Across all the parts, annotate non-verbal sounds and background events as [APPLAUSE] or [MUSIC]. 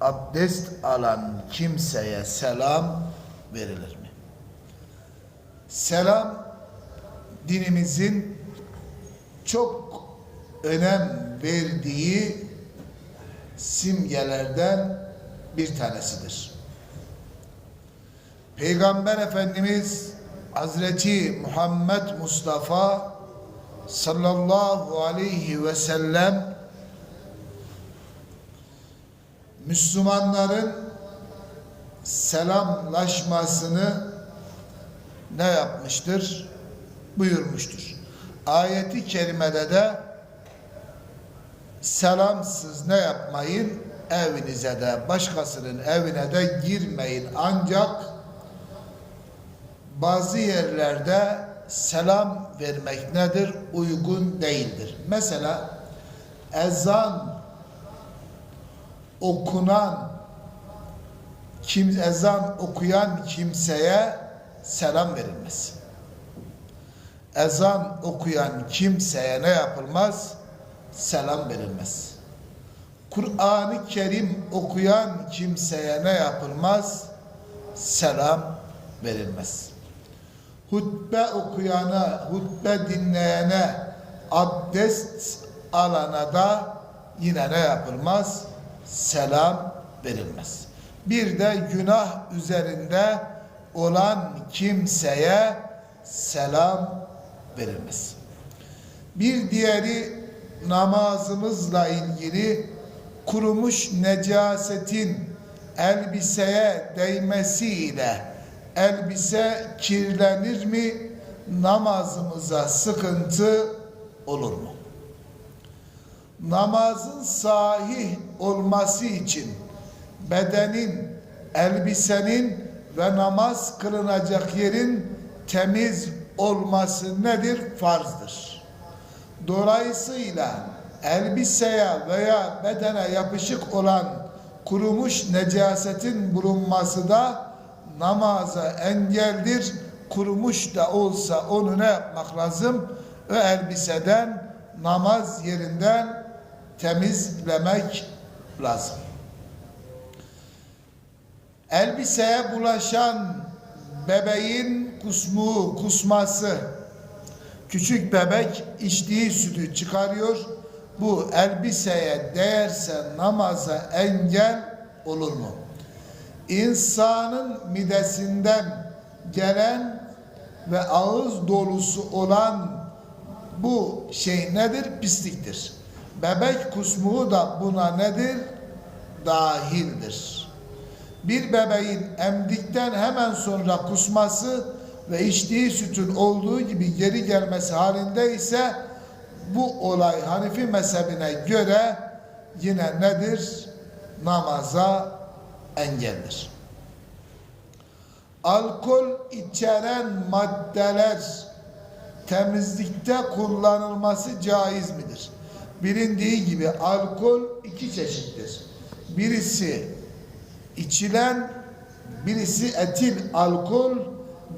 abdest alan kimseye selam verilir mi? Selam dinimizin çok önem verdiği simgelerden bir tanesidir. Peygamber Efendimiz Hazreti Muhammed Mustafa sallallahu aleyhi ve sellem Müslümanların selamlaşmasını ne yapmıştır? Buyurmuştur. Ayeti kerimede de selamsız ne yapmayın? Evinize de başkasının evine de girmeyin. Ancak bazı yerlerde selam vermek nedir? Uygun değildir. Mesela ezan okunan kim ezan okuyan kimseye selam verilmez. Ezan okuyan kimseye ne yapılmaz? Selam verilmez. Kur'an-ı Kerim okuyan kimseye ne yapılmaz? Selam verilmez. Hutbe okuyana, hutbe dinleyene, abdest alana da yine ne yapılmaz? Selam verilmez. Bir de günah üzerinde olan kimseye selam verilmez. Bir diğeri namazımızla ilgili kurumuş necasetin elbiseye değmesiyle elbise kirlenir mi? Namazımıza sıkıntı olur mu? Namazın sahih olması için bedenin, elbisenin ve namaz kılınacak yerin temiz olması nedir? Farzdır. Dolayısıyla elbiseye veya bedene yapışık olan kurumuş necasetin bulunması da namaza engeldir. Kurumuş da olsa onu ne yapmak lazım? O elbiseden namaz yerinden temizlemek lazım. Elbiseye bulaşan bebeğin kusmuğu, kusması, küçük bebek içtiği sütü çıkarıyor. Bu elbiseye değerse namaza engel olur mu? İnsanın midesinden gelen ve ağız dolusu olan bu şey nedir? Pisliktir. Bebek kusmuğu da buna nedir? Dahildir. Bir bebeğin emdikten hemen sonra kusması ve içtiği sütün olduğu gibi geri gelmesi halinde ise bu olay Hanifi mezhebine göre yine nedir? Namaza engeldir. Alkol içeren maddeler temizlikte kullanılması caiz midir? Bilindiği gibi alkol iki çeşittir. Birisi içilen, birisi etil alkol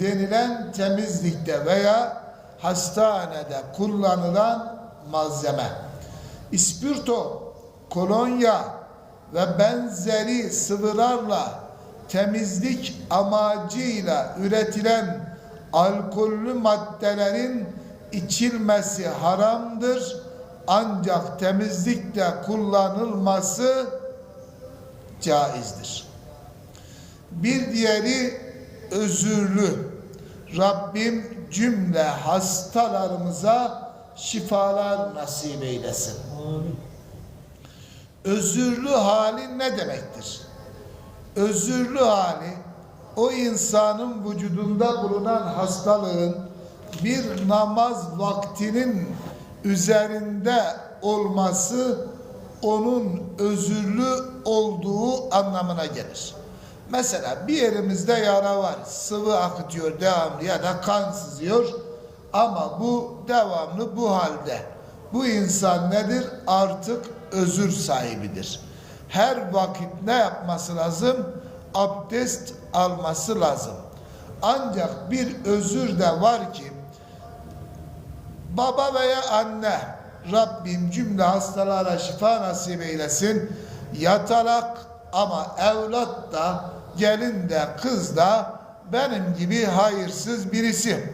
denilen temizlikte veya hastanede kullanılan malzeme. İspirto, kolonya ve benzeri sıvılarla temizlik amacıyla üretilen alkollü maddelerin içilmesi haramdır. Ancak temizlikte kullanılması caizdir. Bir diğeri özürlü. Rabbim cümle hastalarımıza şifalar nasip eylesin. Özürlü hali ne demektir? Özürlü hali o insanın vücudunda bulunan hastalığın bir namaz vaktinin üzerinde olması onun özürlü olduğu anlamına gelir. Mesela bir yerimizde yara var, sıvı akıtıyor devamlı ya da kan sızıyor ama bu devamlı bu halde. Bu insan nedir? Artık özür sahibidir. Her vakit ne yapması lazım? Abdest alması lazım. Ancak bir özür de var ki baba veya anne Rabbim cümle hastalara şifa nasip eylesin. Yatalak ama evlat da gelin de kız da benim gibi hayırsız birisi.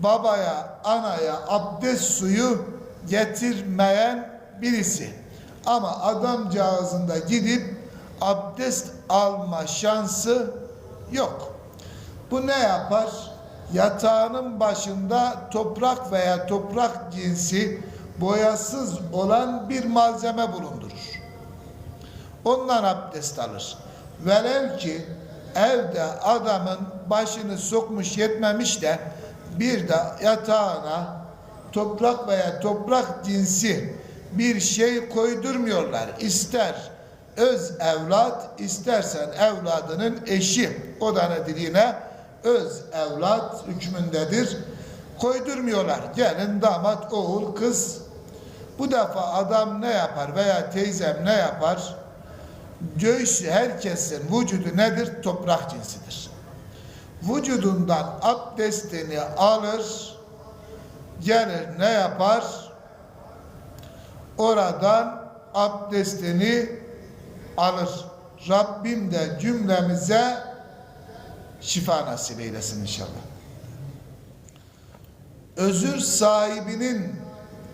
Babaya, anaya abdest suyu getirmeyen birisi. Ama adamcağızında gidip abdest alma şansı yok. Bu ne yapar? Yatağının başında toprak veya toprak cinsi boyasız olan bir malzeme bulundurur. Ondan abdest alır. Velev ki evde adamın başını sokmuş yetmemiş de bir de yatağına toprak veya toprak cinsi bir şey koydurmuyorlar. İster öz evlat, istersen evladının eşi. O da yine? Öz evlat hükmündedir. Koydurmuyorlar. Gelin, damat, oğul, kız. Bu defa adam ne yapar veya teyzem ne yapar? Göğsü herkesin vücudu nedir? Toprak cinsidir. Vücudundan abdestini alır, gelir ne yapar? Oradan abdestini alır. Rabbim de cümlemize şifa nasip eylesin inşallah. Özür sahibinin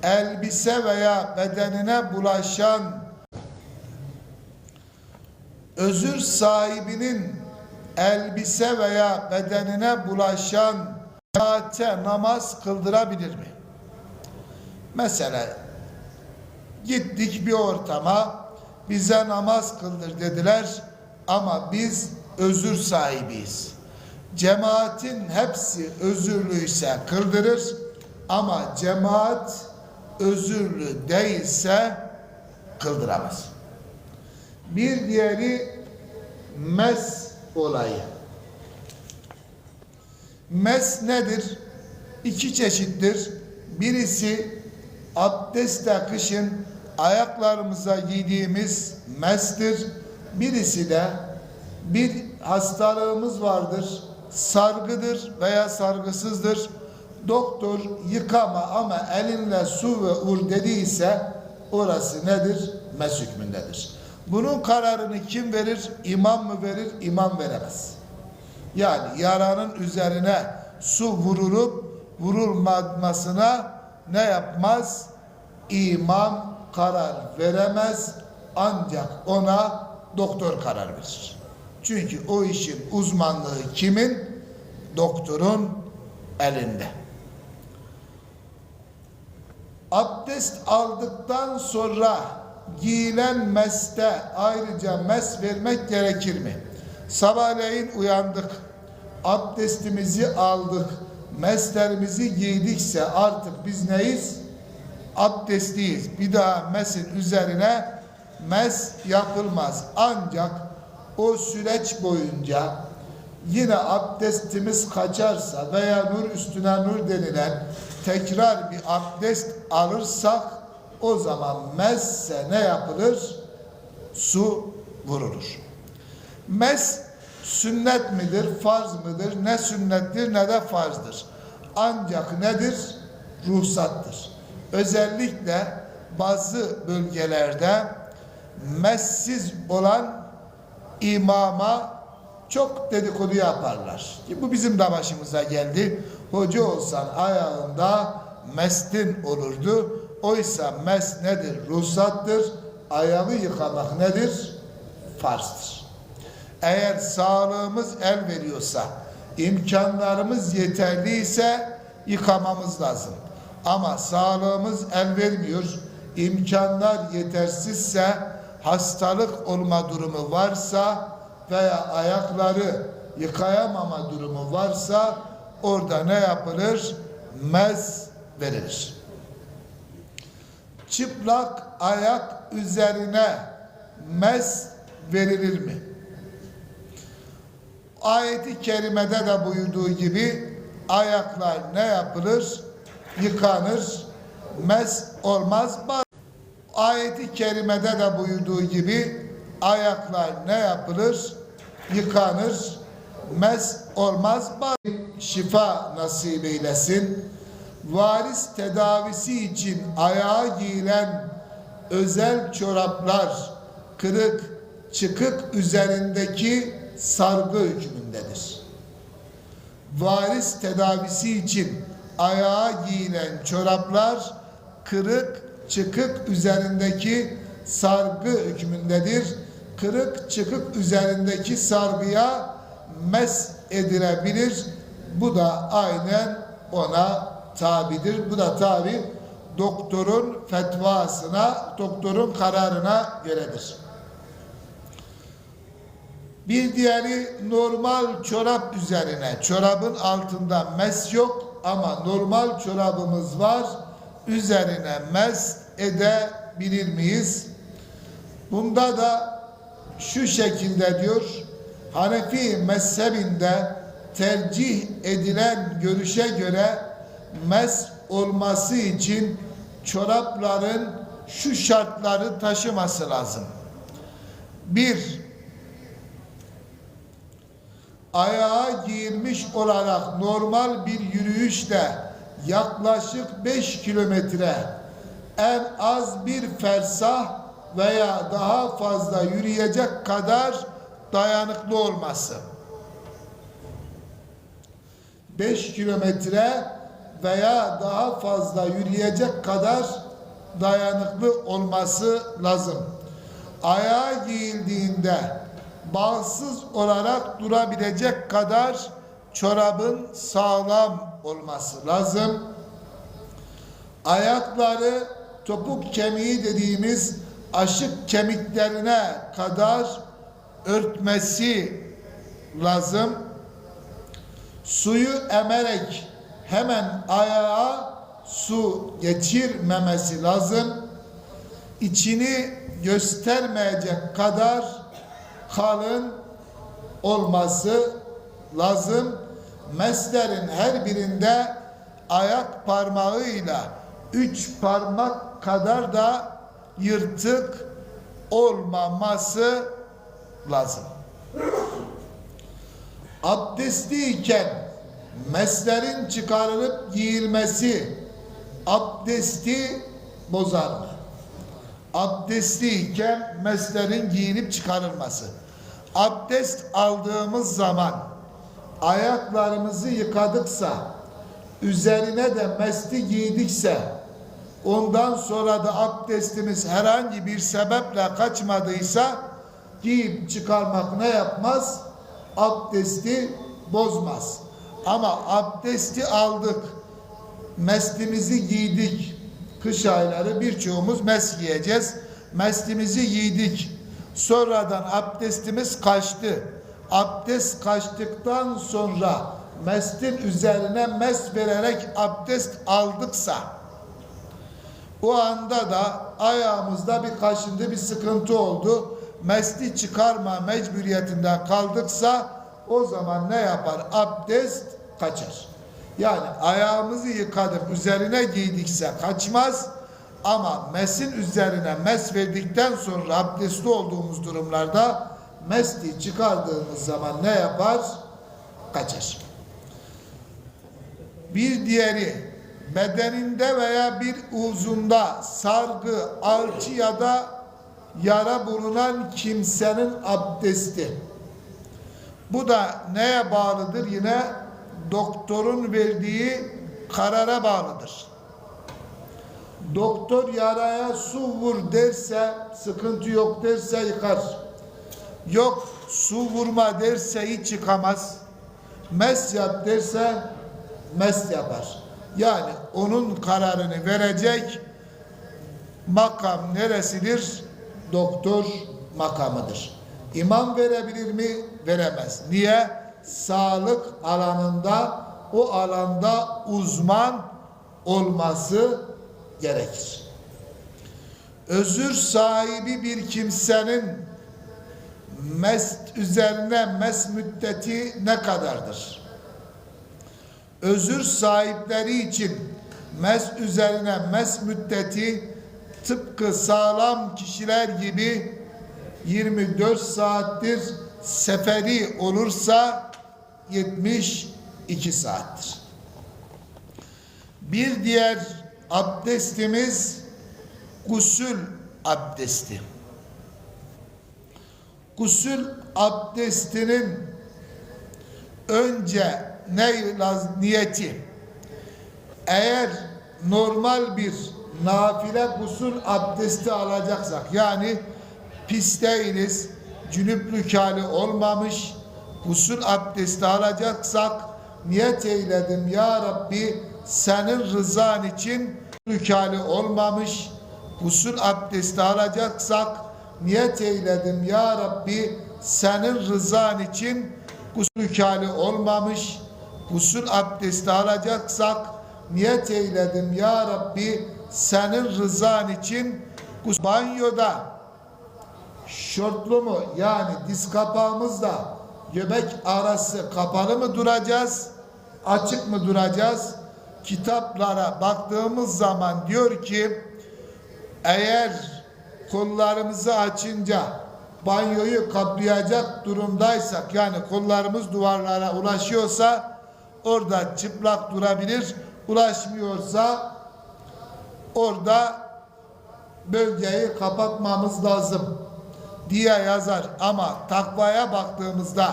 elbise veya bedenine bulaşan özür sahibinin elbise veya bedenine bulaşan cemaate namaz kıldırabilir mi? Mesela gittik bir ortama bize namaz kıldır dediler ama biz özür sahibiyiz. Cemaatin hepsi özürlüyse kıldırır ama cemaat özürlü değilse kıldıramaz. Bir diğeri mes olayı. Mes nedir? İki çeşittir. Birisi abdest kışın ayaklarımıza giydiğimiz mestir. Birisi de bir hastalığımız vardır. Sargıdır veya sargısızdır. Doktor yıkama ama elinle su ve ur dediyse orası nedir? Mes hükmündedir. Bunun kararını kim verir? İmam mı verir? İmam veremez. Yani yaranın üzerine su vurulup vurulmamasına ne yapmaz? İmam karar veremez ancak ona doktor karar verir. Çünkü o işin uzmanlığı kimin? Doktorun elinde. Abdest aldıktan sonra giyilen meste ayrıca mes vermek gerekir mi? Sabahleyin uyandık, abdestimizi aldık, meslerimizi giydikse artık biz neyiz? Abdestliyiz. Bir daha mesin üzerine mes yapılmaz. Ancak o süreç boyunca yine abdestimiz kaçarsa veya nur üstüne nur denilen tekrar bir abdest alırsak o zaman messe ne yapılır? Su vurulur. Mes sünnet midir, farz mıdır? Ne sünnettir ne de farzdır. Ancak nedir? Ruhsattır. Özellikle bazı bölgelerde messiz olan imama çok dedikodu yaparlar. Ki bu bizim de başımıza geldi. Hoca olsan ayağında mestin olurdu. Oysa mes nedir? Ruhsattır. Ayağı yıkamak nedir? Farzdır. Eğer sağlığımız el veriyorsa, imkanlarımız yeterliyse yıkamamız lazım. Ama sağlığımız el vermiyor, imkanlar yetersizse, hastalık olma durumu varsa veya ayakları yıkayamama durumu varsa orada ne yapılır? Mez verilir. Çıplak ayak üzerine mez verilir mi? Ayeti kerimede de buyurduğu gibi ayaklar ne yapılır? Yıkanır. Mes olmaz. Ayeti kerimede de buyurduğu gibi ayaklar ne yapılır? Yıkanır. Mes olmaz. Şifa nasip eylesin. Varis tedavisi için ayağa giyilen özel çoraplar, kırık, çıkık üzerindeki sargı hükmündedir. Varis tedavisi için ayağa giyilen çoraplar kırık çıkık üzerindeki sargı hükmündedir. Kırık çıkık üzerindeki sargıya mes edilebilir. Bu da aynen ona tabidir. Bu da tabi doktorun fetvasına, doktorun kararına göredir. Bir diğeri normal çorap üzerine. Çorabın altında mes yok ama normal çorabımız var. Üzerine mes edebilir miyiz? Bunda da şu şekilde diyor. Hanefi mezhebinde tercih edilen görüşe göre mes olması için çorapların şu şartları taşıması lazım. Bir, ayağa giyilmiş olarak normal bir yürüyüşle yaklaşık 5 kilometre en az bir fersah veya daha fazla yürüyecek kadar dayanıklı olması. 5 kilometre veya daha fazla yürüyecek kadar dayanıklı olması lazım. Ayağa giyildiğinde bağımsız olarak durabilecek kadar çorabın sağlam olması lazım. Ayakları topuk kemiği dediğimiz aşık kemiklerine kadar örtmesi lazım. Suyu emerek hemen ayağa su geçirmemesi lazım. İçini göstermeyecek kadar kalın olması lazım. Meslerin her birinde ayak parmağıyla üç parmak kadar da yırtık olmaması lazım. Abdestliyken meslerin çıkarılıp giyilmesi abdesti bozar mı? Abdestliyken meslerin giyinip çıkarılması. Abdest aldığımız zaman ayaklarımızı yıkadıksa üzerine de mesli giydikse ondan sonra da abdestimiz herhangi bir sebeple kaçmadıysa giyip çıkarmak ne yapmaz? Abdesti bozmaz. Ama abdesti aldık, meslimizi giydik. Kış ayları birçoğumuz mes giyeceğiz. Meslimizi giydik. Sonradan abdestimiz kaçtı. Abdest kaçtıktan sonra mestin üzerine mes vererek abdest aldıksa o anda da ayağımızda bir kaşındı bir sıkıntı oldu. Mesli çıkarma mecburiyetinde kaldıksa o zaman ne yapar? Abdest kaçar. Yani ayağımızı yıkadık üzerine giydikse kaçmaz ama mesin üzerine mes verdikten sonra abdestli olduğumuz durumlarda mesli çıkardığımız zaman ne yapar? Kaçar. Bir diğeri bedeninde veya bir uzunda sargı, alçı ya da yara bulunan kimsenin abdesti. Bu da neye bağlıdır? Yine doktorun verdiği karara bağlıdır. Doktor yaraya su vur derse, sıkıntı yok derse yıkar. Yok su vurma derse hiç yıkamaz. Mes yap derse mes yapar. Yani onun kararını verecek makam neresidir? Doktor makamıdır. İmam verebilir mi? Veremez. Niye? Sağlık alanında o alanda uzman olması gerekir. Özür sahibi bir kimsenin mes üzerine mes müddeti ne kadardır? Özür sahipleri için mes üzerine mes müddeti tıpkı sağlam kişiler gibi 24 saattir seferi olursa 72 saattir. Bir diğer abdestimiz gusül abdesti. Gusül abdestinin önce ne laz- niyeti? Eğer normal bir nafile gusül abdesti alacaksak yani pis değiliz cünüplük hali olmamış gusül abdesti alacaksak niyet eyledim ya Rabbi senin rızan için hali olmamış gusül abdesti alacaksak niyet eyledim. Ya Rabbi senin rızan için gusül hali olmamış gusül abdesti alacaksak niyet eyledim. Ya Rabbi senin rızan için banyoda şortlu mu? Yani diz kapağımızla göbek arası kapalı mı duracağız? Açık mı duracağız? Kitaplara baktığımız zaman diyor ki eğer kollarımızı açınca banyoyu kaplayacak durumdaysak yani kollarımız duvarlara ulaşıyorsa orada çıplak durabilir. Ulaşmıyorsa orada bölgeyi kapatmamız lazım diye yazar. Ama takvaya baktığımızda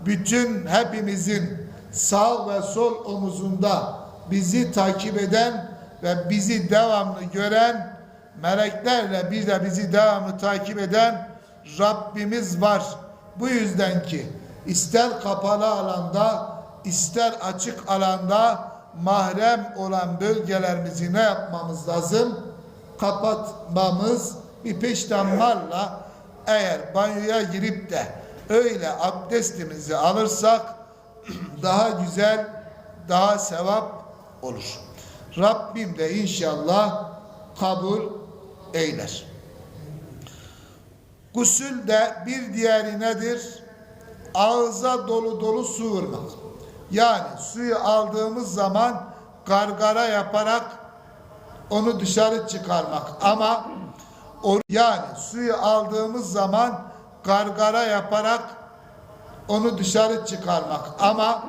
bütün hepimizin sağ ve sol omuzunda bizi takip eden ve bizi devamlı gören meleklerle bir de bizi devamlı takip eden Rabbimiz var. Bu yüzden ki ister kapalı alanda ister açık alanda mahrem olan bölgelerimizi ne yapmamız lazım? Kapatmamız bir peştemalla eğer banyoya girip de öyle abdestimizi alırsak [CLEARS THROAT] daha güzel, daha sevap olur. Rabbim de inşallah kabul eyler. Gusül de bir diğeri nedir? Ağza dolu dolu su vurmak. Yani suyu aldığımız zaman gargara yaparak onu dışarı çıkarmak. Ama yani suyu aldığımız zaman gargara yaparak onu dışarı çıkarmak. Ama